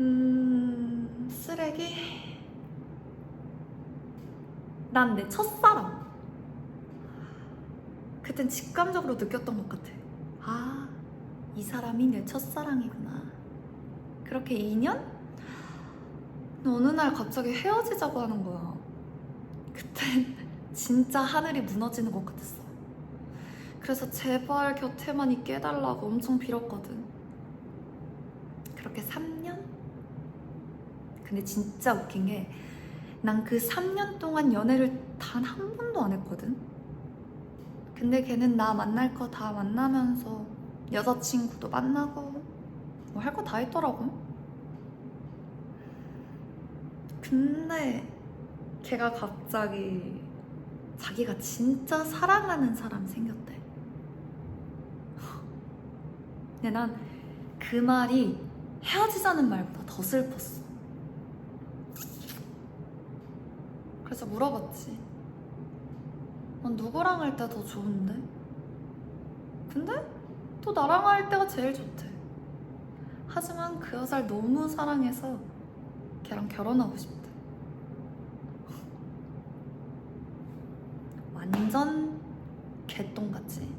음, 쓰레기? 난 내 첫사랑. 그땐 직감적으로 느꼈던 것 같아. 아, 이 사람이 내 첫사랑이구나. 그렇게 2년? 어느 날 갑자기 헤어지자고 하는 거야. 그땐 진짜 하늘이 무너지는 것 같았어. 그래서 제발 곁에만 있게 해달라고 엄청 빌었거든. 그렇게 3년? 근데 진짜 웃긴 게 난 그 3년 동안 연애를 단 한 번도 안 했거든. 근데 걔는 나 만날 거 다 만나면서 여자친구도 만나고 뭐 할 거 다 했더라고. 근데 걔가 갑자기 자기가 진짜 사랑하는 사람 생겼대. 근데 난 그 말이 헤어지자는 말보다 더 슬펐어. 그래서 물어봤지. 넌 누구랑 할 때 더 좋은데? 근데 또 나랑 할 때가 제일 좋대. 하지만 그 여자를 너무 사랑해서 걔랑 결혼하고 싶대. 완전 개똥같지?